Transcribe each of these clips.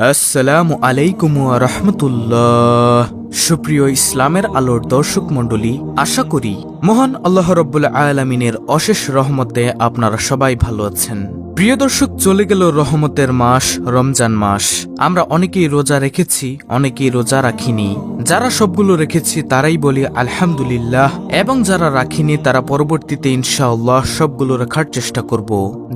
আসসালামু আলাইকুম রহমতুল্লাহ। সুপ্রিয় ইসলামের আলোর দর্শক মণ্ডলী, আশা করি মহান আল্লাহ রব্বুল আলমিনের অশেষ রহমতে আপনারা সবাই ভালো আছেন। প্রিয় দর্শক, চলে গেল রহমতের মাস, রমজান মাস। আমরা অনেকেই রোজা রেখেছি, অনেকেই রোজা রাখিনি। যারা সবগুলো রেখেছি, তারাই বলি আলহামদুলিল্লাহ। এবং যারা রাখিনি, তারা পরবর্তীতে ইনশাআল্লাহ সবগুলো রাখার চেষ্টা করব।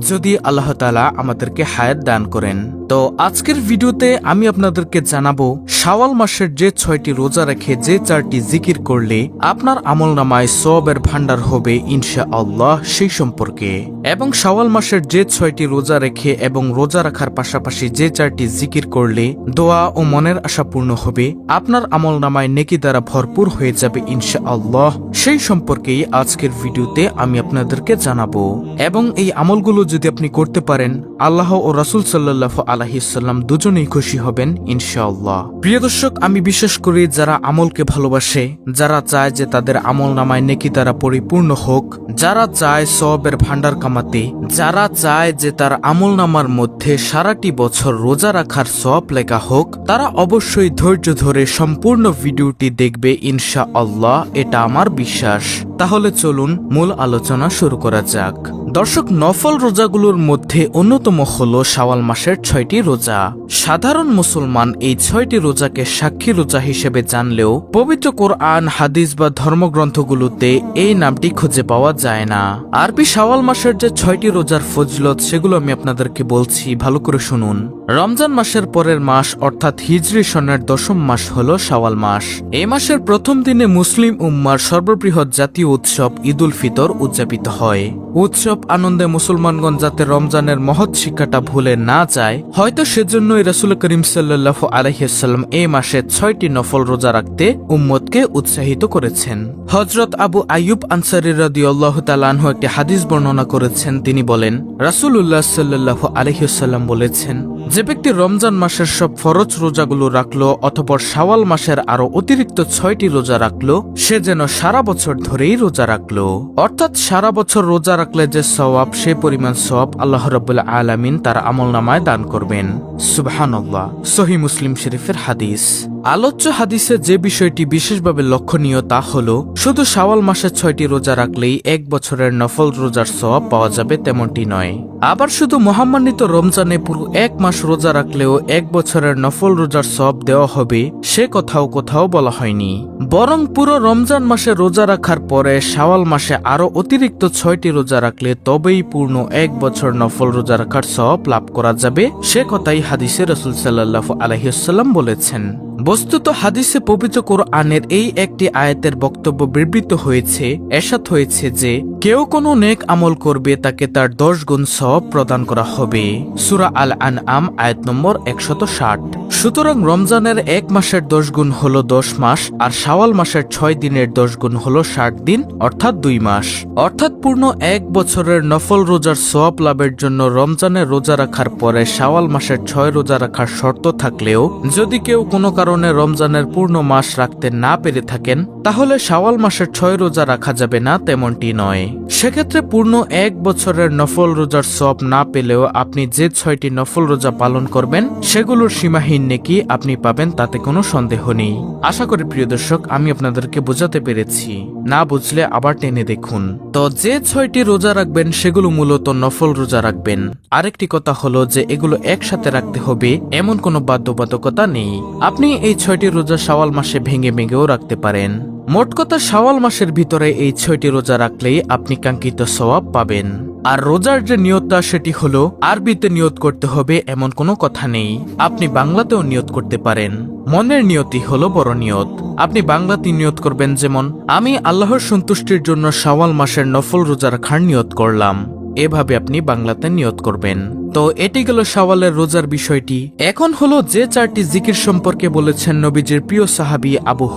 যদি আল্লাহ তালা আমাদেরকে হায়াত দান করেন, তো আজকের ভিডিওতে আমি আপনাদেরকে জানাব, শাওয়াল মাসের যে ছয়টি রোজা রেখে যে চারটি জিকির করলে আপনার আমল নামায় সবের ভান্ডার হবে ইনশা আল্লাহ সেই সম্পর্কে। এবং শাওয়াল মাসের যে ছয়টি রোজা রেখে এবং রোজা রাখার পাশাপাশি যে চারটি জিকির করলে দোয়া ও মনের আশা পূর্ণ হবে, আপনার আমল নামায় নেকি দ্বারা ভরপুর হয়ে যাবে ইনশা আল্লাহ সেই সম্পর্কেই আজকের ভিডিওতে আমি আপনাদেরকে জানাব। এবং এই আমলগুলো যদি আপনি করতে পারেন, আল্লাহ ও রাসুল সাল্লাহ আলহিসাল্লাম দুজনেই খুশি হবেন, ইনশাআল্লাহ। প্রিয় দর্শক, আমি বিশ্বাস করি যারা আমলকে ভালোবাসে, যারা চায় যে তাদের আমল নামায় নেকি তারা পরিপূর্ণ হোক, যারা চায় সবের ভান্ডার কামাতে, যারা চায় যে তার আমল নামার মধ্যে সারাটি বছর রোজা রাখার সব লেখা হোক, তারা অবশ্যই ধৈর্য ধরে সম্পূর্ণ ভিডিওটি দেখবে ইনশা আল্লাহ এটা আমার বিশ্বাস। তাহলে চলুন, মূল আলোচনা শুরু করা যাক। দর্শক, নফল রোজাগুলোর মধ্যে অন্যতম হল শাওয়াল মাসের ছয়টি রোজা। সাধারণ মুসলমান এই ছয়টি রোজাকে সাক্ষী রোজা হিসেবে জানলেও পবিত্র কোরআন, হাদিস বা ধর্মগ্রন্থগুলোতে এই নামটি খুঁজে পাওয়া যায় না। আরবি শাওয়াল মাসের যে ছয়টি রোজার ফজলত, সেগুলো আমি আপনাদেরকে বলছি, ভালো করে শুনুন। রমজান মাসের পরের মাস, অর্থাৎ হিজরি সনের দশম মাস হল শাওয়াল মাস। এই মাসের প্রথম দিনে মুসলিম উম্মার সর্ববৃহৎ জাতীয় উৎসব ঈদুল ফিতর উদযাপিত হয়। উৎসব আনন্দে মুসলমানগণ যাতে রমজানের মহৎ শিক্ষাটা ভুলে না যায়, হয়তো সেজন্যই রসুল করিম সাল্লাহ আলহিসাল্লাম এই মাসে ছয়টি নফল রোজা রাখতে উম্মদকে উৎসাহিত করেছেন। হজরত আবু আয়ুব আনসারি রদিউল্লাহ তালানহ একটি হাদিস বর্ণনা করেছেন। তিনি বলেন রাসুল্লাহ সাল্লাহ আলহিসাল্লাম বলেছেন যে ব্যক্তি রমজান মাসের সব ফরজ রোজাগুলো রাখল অথবা সাওয়াল মাসের আরও অতিরিক্ত ছয়টি রোজা রাখল, সে যেন সারা বছর ধরেই রোজা রাখল। অর্থাৎ সারা বছর রোজা রাখলে যে সওয়াব, সে পরিমাণ সওয়াব আল্লাহ রবুল্লা আলামিন তার আমল নামায় দান করবেন। সুবাহান্লাহ সহি মুসলিম শরীফের হাদিস। আলোচ্য হাদিসে যে বিষয়টি বিশেষভাবে লক্ষণীয় তা হল, শুধু শাওয়াল মাসে ছয়টি রোজা রাখলেই এক বছরের নফল রোজার সওয়াব পাওয়া যাবে তেমনটি নয়। আবার শুধু মহামান্বিত রমজানে পুরো এক মাস রোজা রাখলেও এক বছরের নফল রোজার সব দেওয়া হবে, সে কথাও কোথাও বলা হয়নি। বরং পুরো রমজান মাসে রোজা রাখার পরে শাওয়াল মাসে আরও অতিরিক্ত ছয়টি রোজা রাখলে তবেই পূর্ণ এক বছর নফল রোজা রাখার সব লাভ করা যাবে, সে কথাই হাদিসে রসুল সাল্লাহ আলহিসাল্লাম বলেছেন। বস্তুত হাদিসে পবিত্র কোরআনের এই একটি আয়াতের বক্তব্য বিবৃত হয়েছে এসাত হয়েছে যে কেউ কোনো নেক আমল করবে, তাকে তার দশ গুণ সব প্রদান করা হবে। সুরা আল আন আম আয়াত নম্বর একশত ষাট। সুতরাং রমজানের এক মাসের দশ গুণ হল দশ মাস, আর শাওয়াল মাসের ছয় দিনের দশ গুণ হল ষাট দিন, অর্থাৎ দুই মাস। অর্থাৎ পূর্ণ এক বছরের নফল রোজার সোয়াব লাভের জন্য রমজানের রোজা রাখার পরে শাওয়াল মাসের ছয় রোজা রাখার শর্ত থাকলেও, যদি কেউ কোনো কারণে রমজানের পূর্ণ মাস রাখতে না পেরে থাকেন তাহলে শাওয়াল মাসের ছয় রোজা রাখা যাবে না তেমনটি নয়। সেক্ষেত্রে পূর্ণ এক বছরের নফল রোজার সব না পেলেও আপনি যে ছয়টি নফল রোজা পালন করবেন, সেগুলোর সীমাহীন নেকি আপনি পাবেন তাতে কোনো সন্দেহ নেই। আশা করি প্রিয় দর্শক, আমি আপনাদেরকে বোঝাতে পেরেছি। না বুঝলে আবার টেনে দেখুন। তো যে ছয়টি রোজা রাখবেন, সেগুলো মূলত নফল রোজা রাখবেন। আরেকটি কথা হলো যে এগুলো একসাথে রাখতে হবে, এমন কোনো বাধ্যবাধকতা নেই। আপনি এই ছয়টি রোজা শাওয়াল মাসে ভেঙে ভেঙেও রাখতে পারেন। মোট কথা শাওয়াল মাসের ভিতরে এই ছয়টি রোজা রাখলেই আপনি কাঙ্ক্ষিত সওয়াব পাবেন। আর রোজার যে নিয়তটা, সেটি হলো আরবিতে নিয়ত করতে হবে এমন কোনো কথা নেই। আপনি বাংলাতেও নিয়ত করতে পারেন। মনের নিয়তি হলো বড় নিয়ত। আপনি বাংলাতে নিয়ত করবেন যেমন, আমি আল্লাহর সন্তুষ্টির জন্য শাওয়াল মাসের নফল রোজা রাখার নিয়ত করলাম। এভাবে আপনি বাংলাতে নিয়ত করবেন। তো এটি গেল শাওয়ালের রোজার বিষয়টি। এখন হলো যে চারটি জিকির সম্পর্কে বলেছেন নবীজির প্রিয় সাহাবি আবু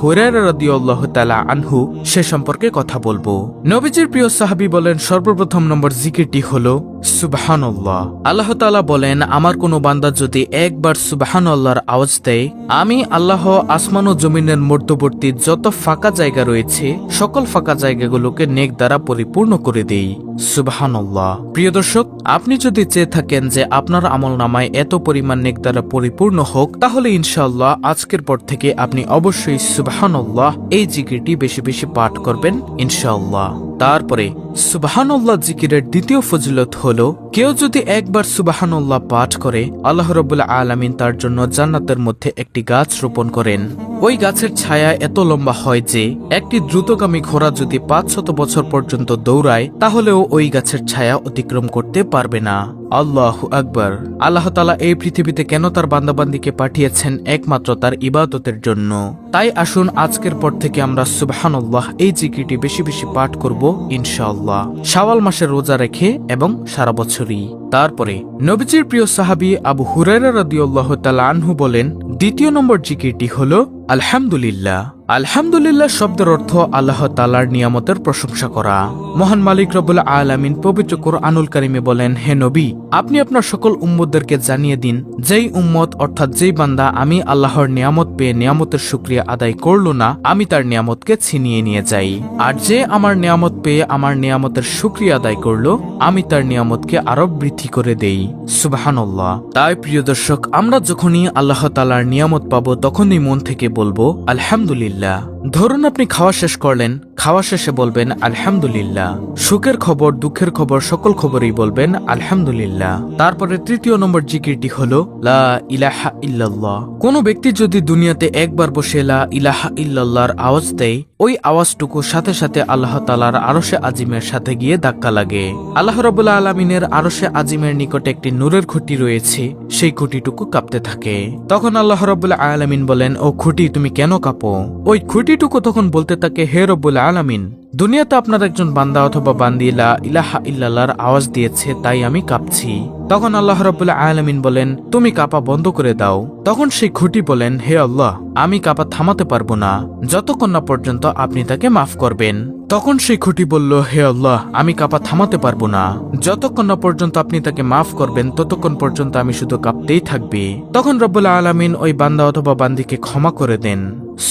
তাআলা আনহু, সে সম্পর্কে কথা বলব। নবীজির প্রিয় সাহাবি বলেন, সর্বপ্রথম নম্বর জিকিরটি হল, সুবহানাল্লাহ। আল্লাহ তাআলা বলেন, আমার কোনো বান্দা যদি একবার সুবহানাল্লাহর আওয়াজ দেয়, আমি আল্লাহ আসমান ও জমিনের মধ্যবর্তী যত ফাঁকা জায়গা রয়েছে, সকল ফাঁকা জায়গাগুলোকে নেক দ্বারা পরিপূর্ণ করে দেই। সুবাহান্লাহ প্রিয় দর্শক, আপনি যদি চেয়ে থাকেন যে আপনার আমল নামায় এত পরিমাণ নেক দ্বারা পরিপূর্ণ হোক, তাহলে ইনশাল্লাহ আজকের পর থেকে আপনি অবশ্যই সুবাহান্লাহ এই জিকিরটি বেশি বেশি পাঠ করবেন, ইনশাআল্লাহ। তারপরে, সুবাহানুল্লাহ জিকিরের দ্বিতীয় ফজিলত হল, কেউ যদি একবার সুবাহানুল্লাহ পাঠ করে, আল্লাহ রবুল্লা আলমিন তার জন্য জান্নাতের মধ্যে একটি গাছ রোপণ করেন। ওই গাছের ছায়া এত লম্বা হয় যে, একটি দ্রুতগামী ঘোড়া যদি পাঁচ শত বছর পর্যন্ত দৌড়ায়, তাহলেও ওই গাছের ছায়া অতিক্রম করতে পারবে না। আল্লাহ আকবর। আল্লাহ তালা এই পৃথিবীতে কেন তার বান্দাবান্দিকে পাঠিয়েছেন একমাত্র তার ইবাদতের জন্য? তাই আসুন আজকের পর থেকে আমরা সুবাহানুল্লাহ এই জিকিটি বেশি বেশি পাঠ করব ইনশাআল্লাহ। শাওয়াল মাসের রোজা রেখে এবং সারা বছরই। তারপরে নবীজির প্রিয় সাহাবি আবু হুরাইরা রাদিউল্লাহ আনহু বলেন, দ্বিতীয় নম্বর জিকিরটি হল, আলহামদুলিল্লাহ। আলহামদুলিল্লাহ শব্দের অর্থ আল্লাহ তালার নিয়ামতের প্রশংসা করা। মহান মালিক রবুল আলামিন পবিত্র কোরআনুল কারিমে বলেন, হে নবী, আপনি আপনার সকল উম্মতদেরকে জানিয়ে দিন, যেই উম্মত অর্থাৎ যেই বান্দা আমি আল্লাহর নিয়ামত পেয়ে নিয়ামতের শুক্রিয়া আদায় করল না, আমি তার নিয়ামতকে ছিনিয়ে নিয়ে যাই। আর যে আমার নিয়ামত পেয়ে আমার নিয়ামতের শুক্রিয়া আদায় করল, আমি তার নিয়ামতকে আরও বৃদ্ধি করে দেই। সুবাহান্লাহ তাই প্রিয় দর্শক, আমরা যখনই আল্লাহ তালার নিয়ামত পাবো, তখনই মন থেকে বলব, আলহামদুলিল্লাহ। ধরুন আপনি খাওয়া শেষ করলেন খাওয়া শেষে বলবেন, আলহামদুলিল্লাহ। সুখের খবর, দুঃখের খবর, সকল খবরই বলবেন, আলহামদুলিল্লাহ। তারপরে তৃতীয় নম্বর জিকিরটি হলো, লা ইলাহা ইল্লাল্লাহ। কোনো ব্যক্তি যদি দুনিয়াতে একবার বসে লা ইলাহা ইল্লাল্লাহর আওয়াজ দেয়, ওই আওয়াজটুকু সাথে সাথে আল্লাহ তালার আরশে আজিমের সাথে গিয়ে ধাক্কা লাগে। আল্লাহ রবুল্লা আলমিনের আরশে আজিমের নিকটে একটি নূরের খুঁটি রয়েছে, সেই খুঁটিটুকু কাঁপতে থাকে। তখন আল্লাহ রবুল্লা আলামিন বলেন, ও খুঁটি, তুমি কেন কাঁপো? ওই খুঁটিটুকু তখন বলতে থাকে, হে রব্বুল আলামিন, দুনিয়াতে আপনার একজন বান্দা অথবা বান্দিলা ইলাহা ইল্লাল্লাহর আওয়াজ দিয়েছে, তাই আমি কাঁপছি। তখন আল্লাহ রবুল্লা আলামিন বলেন, তুমি কাপা বন্ধ করে দাও। তখন সেই খুঁটি বলেন, হে আল্লাহ, আমি কাপা থামাতে পারব না। যতক্ষণ না পর্যন্ত আপনি তাকে মাফ করবেন। তখন সেই খুঁটি বলল, হে আল্লাহ, আমি কাপা থামাতে পারব না। যতক্ষণ না পর্যন্ত আপনি তাকে মাফ করবেন, ততক্ষণ পর্যন্ত আমি শুধু কাঁপতেই থাকবি। তখন রব্বুল আলামিন ওই বান্দা অথবা বান্দিকে ক্ষমা করে দেন।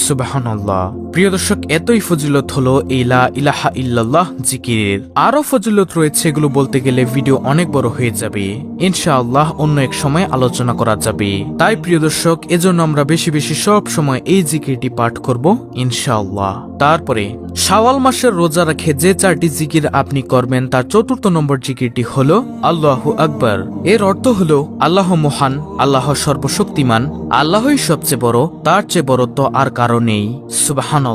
সুবাহান্লাহ প্রিয় দর্শক, এতই ফজিলত হলো এই ইলাহা ইল্লাল্লাহ জিকিরের। আরও ফজিলত রয়েছে এগুলো বলতে গেলে ভিডিও অনেক বড় হয়ে যাবে। ইনশাআল্লাহ অন্য এক সময় আলোচনা করা যাবে। তাই প্রিয় দর্শক, এজন্য আমরা বেশি বেশি সব সময় এই জিকিরটি পাঠ করব, ইনশাআল্লাহ। তারপরে, শাওয়াল মাসের রোজা রাখে যে চারটি জিকির আপনি করবেন, তার চতুর্থ নম্বর জিকিরটি হলো আল্লাহু আকবর। এর অর্থ হলো আল্লাহ মহান, আল্লাহ সর্বশক্তিমান, আল্লাহই সবচেয়ে বড়, তার চেয়ে বড় তো আর কারও নেই। সুবাহান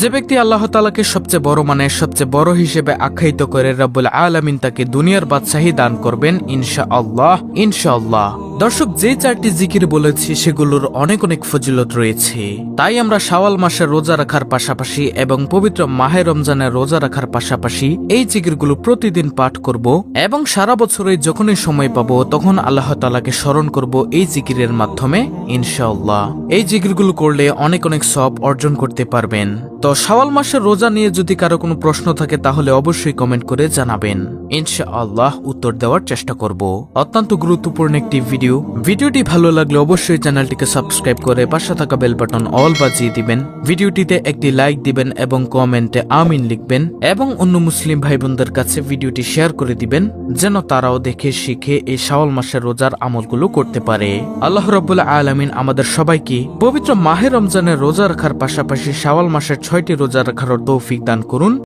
যে ব্যক্তি আল্লাহ তালাকে সবচেয়ে বড় মানে সবচেয়ে বড় হিসেবে আখ্যায়িত করে রব্বুল আলামিন তাকে দুনিয়ার বাদশাহী দান করবেন ইনশা আল্লাহ ইনশা আল্লাহ দর্শক, যে চারটি জিকির বলেছি, সেগুলোর অনেক অনেক ফজিলত রয়েছে। তাই আমরা শাওয়াল মাসের রোজা রাখার পাশাপাশি এবং পবিত্র মাহে রমজানের রোজা রাখার পাশাপাশি এই জিকিরগুলো প্রতিদিন পাঠ করব এবং সারা বছরে যখনই সময় পাবো, তখন আল্লাহ তালাকে স্মরণ করব এই জিকিরের মাধ্যমে, ইনশাআল্লাহ। এই জিকিরগুলো করলে অনেক অনেক সব অর্জন করতে পারবেন। তো শাওয়াল মাসের রোজা নিয়ে যদি কারও কোনো প্রশ্ন থাকে, তাহলে অবশ্যই কমেন্ট করে জানাবেন। ইনশাআল্লাহ উত্তর দেওয়ার চেষ্টা করব। অত্যন্ত গুরুত্বপূর্ণ একটি ভিডিও। ভিডিওটি ভালো লাগলে অবশ্যই চ্যানেলটিকে সাবস্ক্রাইব করে পাশে থাকা বেল বাটন অল বাজিয়ে দিবেন। ভিডিওটিতে একটি লাইক দিবেন এবং কমেন্টে আমিন লিখবেন এবং অন্য মুসলিম ভাই বোনদের কাছে ভিডিওটি শেয়ার করে দিবেন, যেন তারাও দেখে, শিখে এই শাওয়াল মাসের রোজার আমলগুলো করতে পারে। আল্লাহ রব্বুল্লাহ আলামিন আমাদের সবাইকে পবিত্র মাহে রমজানের রোজা রাখার পাশাপাশি শাওয়াল মাসের ছয়টি রোজা রাখার তৌফিক দান করুন।